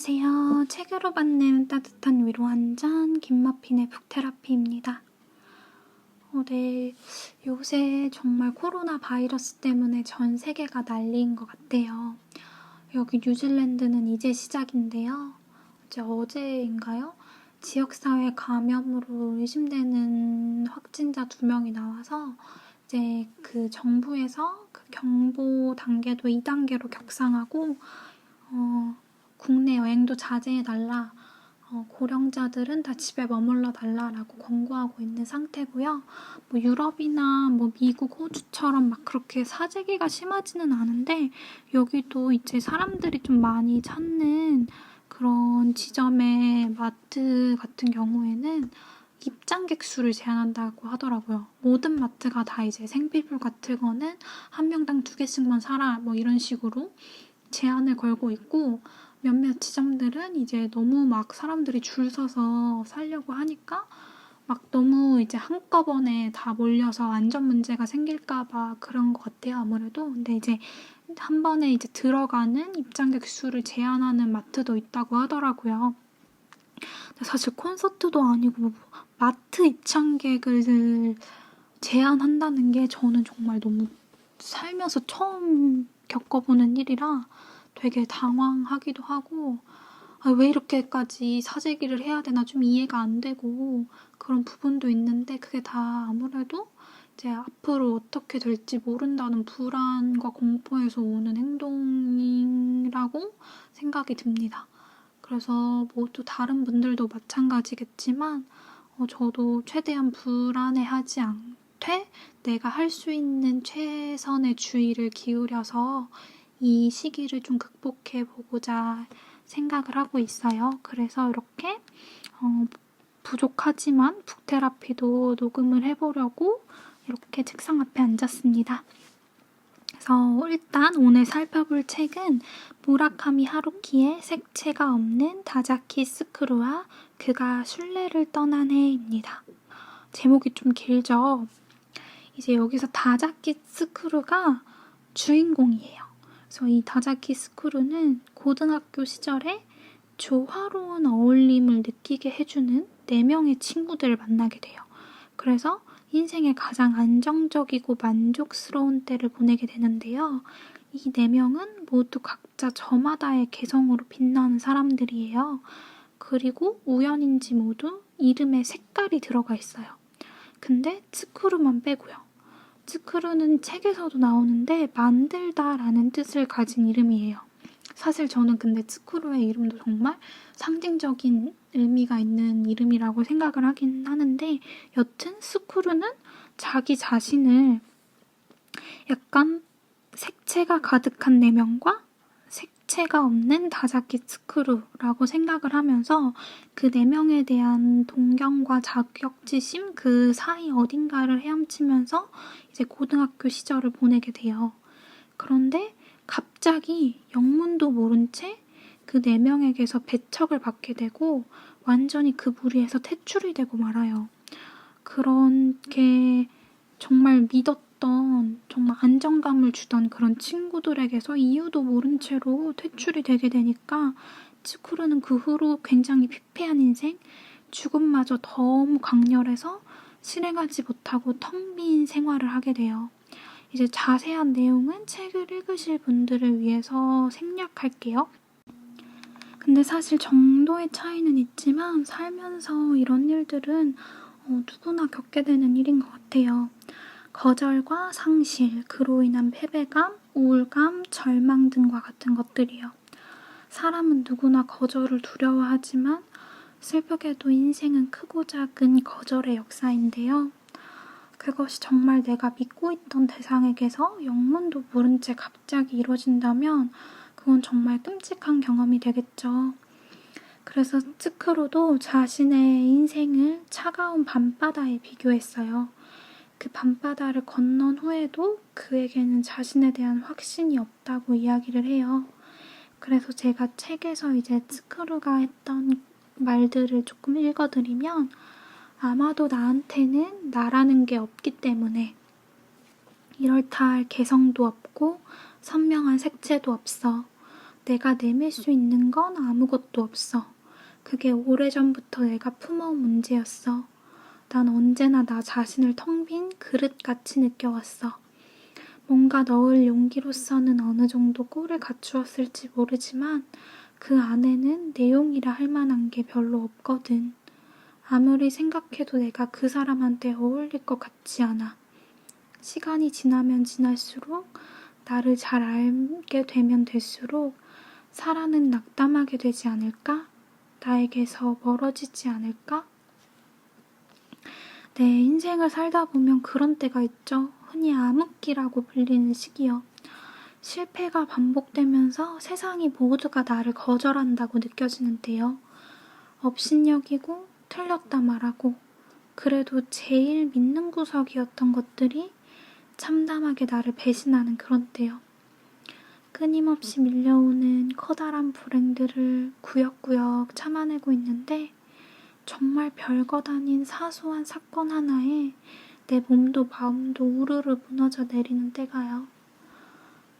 안녕하세요. 책으로 받는 따뜻한 위로 한 잔 김마핀의 북테라피입니다. 어, 네, 요새 정말 코로나 바이러스 때문에 전 세계가 난리인 것 같아요. 여기 뉴질랜드는 이제 시작인데요. 이제 어제인가요? 지역사회 감염으로 의심되는 확진자 두 명이 나와서 이제 그 정부에서 그 경보 단계도 2단계로 격상하고 어, 국내 여행도 자제해달라. 어, 고령자들은 다 집에 머물러 달라라고 권고하고 있는 상태고요. 뭐 유럽이나 뭐 미국, 호주처럼 막 그렇게 사재기가 심하지는 않은데 여기도 이제 사람들이 좀 많이 찾는 그런 지점의 마트 같은 경우에는 입장객 수를 제한한다고 하더라고요. 모든 마트가 다 이제 생필품 같은 거는 한 명당 두 개씩만 사라 뭐 이런 식으로 제한을 걸고 있고 몇몇 지점들은 이제 너무 막 사람들이 줄 서서 살려고 하니까 막 너무 이제 한꺼번에 다 몰려서 안전 문제가 생길까봐 그런 것 같아요, 아무래도. 근데 이제 한 번에 이제 들어가는 입장객 수를 제한하는 마트도 있다고 하더라고요. 사실 콘서트도 아니고 뭐 마트 입장객을 제한한다는 게 저는 정말 너무 살면서 처음 겪어보는 일이라 되게 당황하기도 하고 아, 왜 이렇게까지 사재기를 해야 되나 좀 이해가 안 되고 그런 부분도 있는데 그게 다 아무래도 이제 앞으로 어떻게 될지 모른다는 불안과 공포에서 오는 행동이라고 생각이 듭니다. 그래서 모두 다른 분들도 마찬가지겠지만 어, 저도 최대한 불안해하지 않 되 내가 할 수 있는 최선의 주의를 기울여서 이 시기를 좀 극복해 보고자 생각을 하고 있어요. 그래서 이렇게 어, 부족하지만 북테라피도 녹음을 해보려고 이렇게 책상 앞에 앉았습니다. 그래서 일단 오늘 살펴볼 책은 무라카미 하루키의 색채가 없는 다자키 스크루와 그가 순례를 떠난 해입니다. 제목이 좀 길죠? 이제 여기서 다자키 스크루가 주인공이에요. 그래서 이 다자키 스크루는 고등학교 시절에 조화로운 어울림을 느끼게 해주는 네 명의 친구들을 만나게 돼요. 그래서 인생의 가장 안정적이고 만족스러운 때를 보내게 되는데요. 이네 명은 모두 각자 저마다의 개성으로 빛나는 사람들이에요. 그리고 우연인지 모두 이름에 색깔이 들어가 있어요. 근데 츠쿠루만 빼고요. 츠크루는 책에서도 나오는데 만들다라는 뜻을 가진 이름이에요. 사실 저는 근데 츠크루의 이름도 정말 상징적인 의미가 있는 이름이라고 생각을 하긴 하는데 여튼 스쿠루는 자기 자신을 약간 색채가 가득한 내면과 색채가 없는 다자키 스크루라고 생각을 하면서 그 네 명에 대한 동경과 자격지심 그 사이 어딘가를 헤엄치면서 이제 고등학교 시절을 보내게 돼요. 그런데 갑자기 영문도 모른 채 그 네 명에게서 배척을 받게 되고 완전히 그 무리에서 퇴출이 되고 말아요. 그런 게 정말 믿었 던 정말 안정감을 주던 그런 친구들에게서 이유도 모른 채로 퇴출이 되게 되니까 치쿠르는 그 후로 굉장히 피폐한 인생, 죽음마저 너무 강렬해서 실행하지 못하고 텅 빈 생활을 하게 돼요. 이제 자세한 내용은 책을 읽으실 분들을 위해서 생략할게요. 근데 사실 정도의 차이는 있지만 살면서 이런 일들은 어, 누구나 겪게 되는 일인 것 같아요. 거절과 상실, 그로 인한 패배감, 우울감, 절망 등과 같은 것들이요. 사람은 누구나 거절을 두려워하지만 슬프게도 인생은 크고 작은 거절의 역사인데요. 그것이 정말 내가 믿고 있던 대상에게서 영문도 모른 채 갑자기 이루어진다면 그건 정말 끔찍한 경험이 되겠죠. 그래서 츠크로도 자신의 인생을 차가운 밤바다에 비교했어요. 그 밤바다를 건넌 후에도 그에게는 자신에 대한 확신이 없다고 이야기를 해요. 그래서 제가 책에서 이제 츠크루가 했던 말들을 조금 읽어드리면 아마도 나한테는 나라는 게 없기 때문에 이럴다 할 개성도 없고 선명한 색채도 없어. 내가 내밀 수 있는 건 아무것도 없어. 그게 오래전부터 내가 품어온 문제였어. 난 언제나 나 자신을 텅 빈 그릇같이 느껴왔어. 뭔가 넣을 용기로서는 어느 정도 꼴을 갖추었을지 모르지만 그 안에는 내용이라 할 만한 게 별로 없거든. 아무리 생각해도 내가 그 사람한테 어울릴 것 같지 않아. 시간이 지나면 지날수록 나를 잘 알게 되면 될수록 사랑은 낙담하게 되지 않을까? 나에게서 멀어지지 않을까? 내 인생을 살다 보면 그런 때가 있죠. 흔히 암흑기라고 불리는 시기요. 실패가 반복되면서 세상이 모두가 나를 거절한다고 느껴지는 때요. 업신여기고 틀렸다 말하고 그래도 제일 믿는 구석이었던 것들이 참담하게 나를 배신하는 그런 때요. 끊임없이 밀려오는 커다란 불행들을 구역구역 참아내고 있는데 정말 별것 아닌 사소한 사건 하나에 내 몸도 마음도 우르르 무너져 내리는 때가요.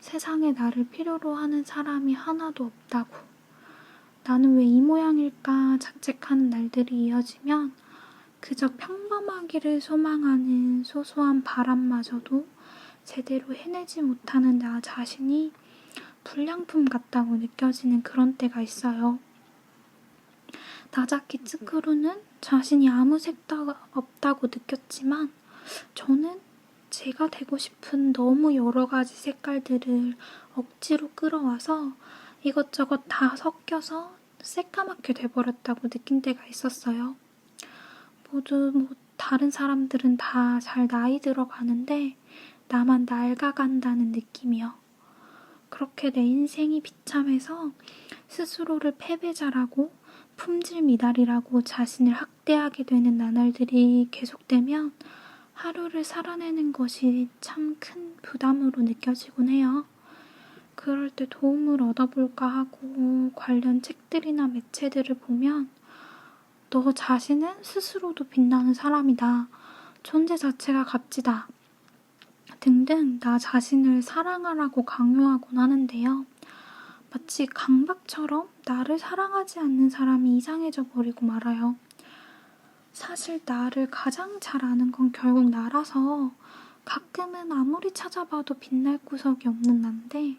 세상에 나를 필요로 하는 사람이 하나도 없다고. 나는 왜 이 모양일까 자책하는 날들이 이어지면 그저 평범하기를 소망하는 소소한 바람마저도 제대로 해내지 못하는 나 자신이 불량품 같다고 느껴지는 그런 때가 있어요. 나자키 츠크루는 자신이 아무 색도 없다고 느꼈지만 저는 제가 되고 싶은 너무 여러 가지 색깔들을 억지로 끌어와서 이것저것 다 섞여서 새까맣게 돼버렸다고 느낀 때가 있었어요. 모두 뭐 다른 사람들은 다 잘 나이 들어가는데 나만 낡아간다는 느낌이요. 그렇게 내 인생이 비참해서 스스로를 패배자라고 품질 미달이라고 자신을 학대하게 되는 나날들이 계속되면 하루를 살아내는 것이 참 큰 부담으로 느껴지곤 해요. 그럴 때 도움을 얻어볼까 하고 관련 책들이나 매체들을 보면 너 자신은 스스로도 빛나는 사람이다. 존재 자체가 값지다. 등등 나 자신을 사랑하라고 강요하곤 하는데요. 마치 강박처럼 나를 사랑하지 않는 사람이 이상해져 버리고 말아요. 사실 나를 가장 잘 아는 건 결국 나라서 가끔은 아무리 찾아봐도 빛날 구석이 없는 난데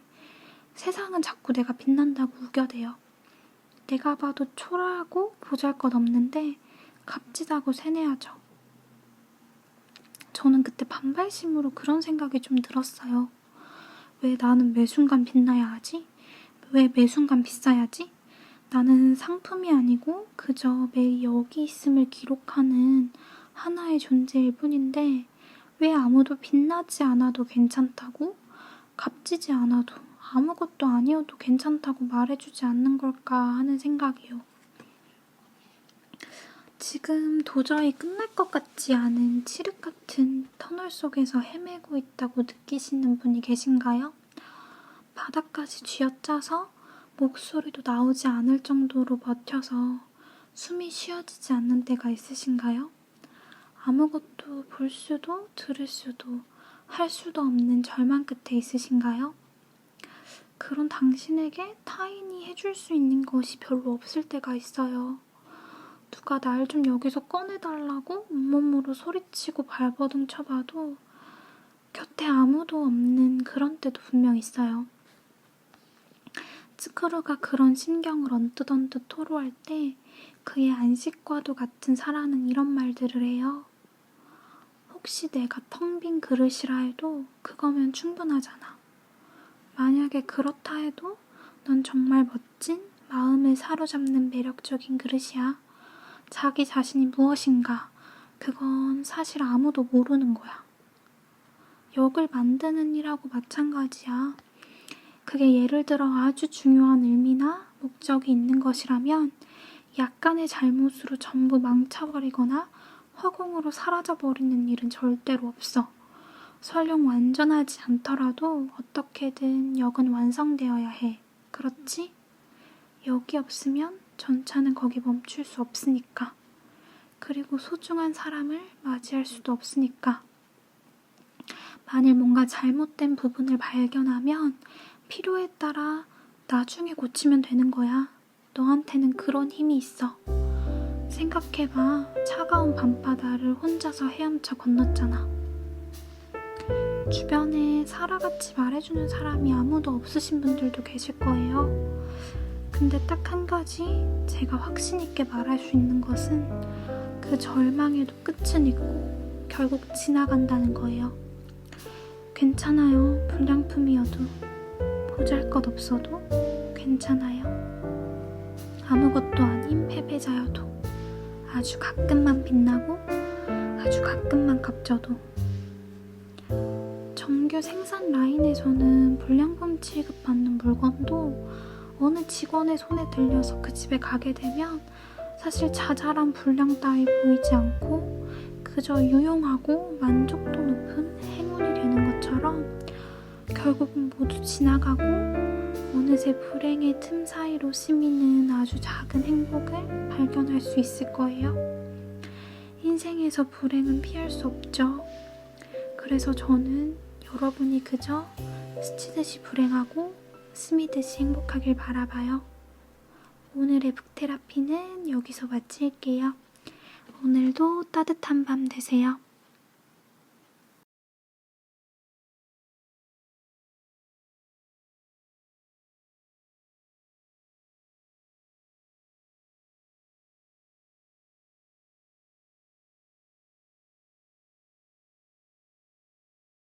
세상은 자꾸 내가 빛난다고 우겨대요. 내가 봐도 초라하고 보잘 것 없는데 값지다고 세뇌하죠. 저는 그때 반발심으로 그런 생각이 좀 들었어요. 왜 나는 매 순간 빛나야 하지? 왜 매 순간 비싸야지? 나는 상품이 아니고 그저 매일 여기 있음을 기록하는 하나의 존재일 뿐인데 왜 아무도 빛나지 않아도 괜찮다고 값지지 않아도 아무것도 아니어도 괜찮다고 말해주지 않는 걸까 하는 생각이요. 지금 도저히 끝날 것 같지 않은 칠흑 같은 터널 속에서 헤매고 있다고 느끼시는 분이 계신가요? 바닥까지 쥐어짜서 목소리도 나오지 않을 정도로 버텨서 숨이 쉬어지지 않는 때가 있으신가요? 아무것도 볼 수도 들을 수도 할 수도 없는 절망 끝에 있으신가요? 그런 당신에게 타인이 해줄 수 있는 것이 별로 없을 때가 있어요. 누가 날 좀 여기서 꺼내달라고 온몸으로 소리치고 발버둥 쳐봐도 곁에 아무도 없는 그런 때도 분명 있어요. 츠크루가 그런 심경을 언뜻 언뜻 토로할 때 그의 안식과도 같은 사라는 이런 말들을 해요. 혹시 내가 텅 빈 그릇이라 해도 그거면 충분하잖아. 만약에 그렇다 해도 넌 정말 멋진 마음을 사로잡는 매력적인 그릇이야. 자기 자신이 무엇인가, 그건 사실 아무도 모르는 거야. 역을 만드는 일하고 마찬가지야. 그게 예를 들어 아주 중요한 의미나 목적이 있는 것이라면 약간의 잘못으로 전부 망쳐버리거나 허공으로 사라져버리는 일은 절대로 없어. 설령 완전하지 않더라도 어떻게든 역은 완성되어야 해. 그렇지? 역이 없으면 전차는 거기 멈출 수 없으니까. 그리고 소중한 사람을 맞이할 수도 없으니까. 만일 뭔가 잘못된 부분을 발견하면 필요에 따라 나중에 고치면 되는 거야. 너한테는 그런 힘이 있어. 생각해봐. 차가운 밤바다를 혼자서 헤엄쳐 건넜잖아. 주변에 사라같이 말해주는 사람이 아무도 없으신 분들도 계실 거예요. 근데 딱 한 가지 제가 확신 있게 말할 수 있는 것은 그 절망에도 끝은 있고 결국 지나간다는 거예요. 괜찮아요. 불량품이어도 보잘 것 없어도 괜찮아요. 아무것도 아닌 패배자여도 아주 가끔만 빛나고 아주 가끔만 값져도 정규 생산 라인에서는 불량품 취급받는 물건도 어느 직원의 손에 들려서 그 집에 가게 되면 사실 자잘한 불량 따위 보이지 않고 그저 유용하고 만족도 높은 행운이 되는 것처럼 결국은 모두 지나가고 어느새 불행의 틈 사이로 스미는 아주 작은 행복을 발견할 수 있을 거예요. 인생에서 불행은 피할 수 없죠. 그래서 저는 여러분이 그저 스치듯이 불행하고 스미듯이 행복하길 바라봐요. 오늘의 북테라피는 여기서 마칠게요. 오늘도 따뜻한 밤 되세요.